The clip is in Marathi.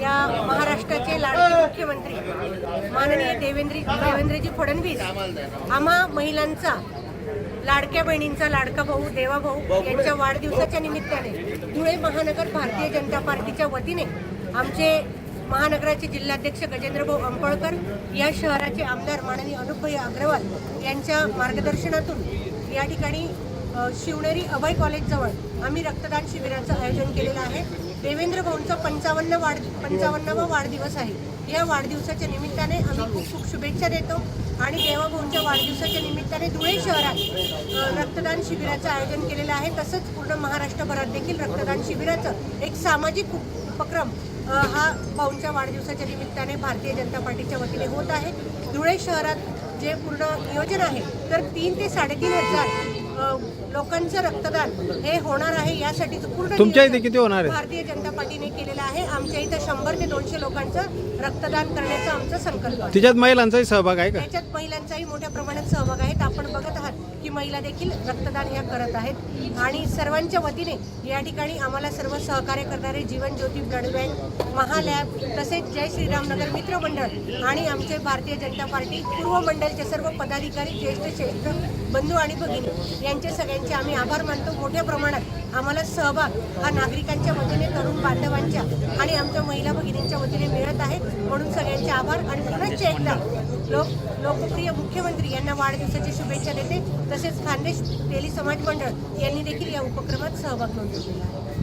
या महाराष्ट्राचे लाडके मुख्यमंत्री माननीय देवेंद्र देवेंद्रजी फडणवीस आम्हा महिलांचा लाडक्या बहिणींचा लाडका भाऊ देवा भाऊ यांच्या वाढदिवसाच्या निमित्ताने धुळे महानगर भारतीय जनता पार्टीच्या वतीने आमचे महानगराचे जिल्हाध्यक्ष गजेंद्रभाऊ अंबळकर अंपळकर या शहराचे आमदार माननीय अनुपय अग्रवाल यांच्या मार्गदर्शनातून या ठिकाणी शिवनेरी अभय कॉलेजजवळ आम्ही रक्तदान शिबिराचं आयोजन केलेलं आहे. देवेंद्र भाऊंचा पंचावन्न वाढ पंचावन्नावा वाढदिवस आहे. या वाढदिवसाच्या निमित्ताने आम्ही खूप खूप शुभेच्छा देतो आणि देवाभाऊंच्या वाढदिवसाच्या निमित्ताने धुळे शहरात रक्तदान शिबिराचं आयोजन केलेलं आहे. तसंच पूर्ण महाराष्ट्रभरात देखील रक्तदान शिबिराचं एक सामाजिक उपक्रम हा भाऊंच्या वाढदिवसाच्या निमित्ताने भारतीय जनता पार्टीच्या वतीने होत आहे. धुळे शहरात जे पूर्ण नियोजन आहे तर तीन ते साडेतीन हजार लोकांचं रक्तदान हे होणार आहे यासाठीचं पूर्ण तुमच्या इथे किती होणार आहे? भारतीय जनता पार्टीने केलेलं आहे. आमच्या इथं शंभर ते दोनशे लोकांचं रक्तदान करण्याचा आमचा संकल्प आहे. तिच्यात महिलांचाही सहभाग आहे का? त्याच्यात महिलांचाही मोठ्या प्रमाणात सहभाग आहेत. आपण बघत आहात की महिला देखील रक्तदान ह्या करत आहेत. आणि सर्वांच्या वतीने या ठिकाणी आम्हाला सर्व सहकार्य करणारे जीवन ज्योती ब्लड बँक महालॅब तसेच जय श्रीराम नगर मित्र मंडळ आणि आमचे भारतीय जनता पार्टी पूर्व मंडळचे सर्व पदाधिकारी ज्येष्ठ श्रेष्ठ बंधू आणि भगिनी यांचे सगळ्यांचे आम्ही आभार मानतो. मोठ्या प्रमाणात आम्हाला सहभाग हा नागरिकांच्या वतीने तरुण बांधवांच्या आणि आमच्या महिला भगिनींच्या वतीने मिळत आहे. म्हणून सगळ्यांचे आभार. आणि पुनश्च एकदा लोक लोकप्रिय मुख्यमंत्री यांना वाढदिवसाची शुभेच्छा देते. तसेच खानदेश तेली समाज मंडळ यांनी देखील या उपक्रमात सहभाग नोंदवलेला आहे.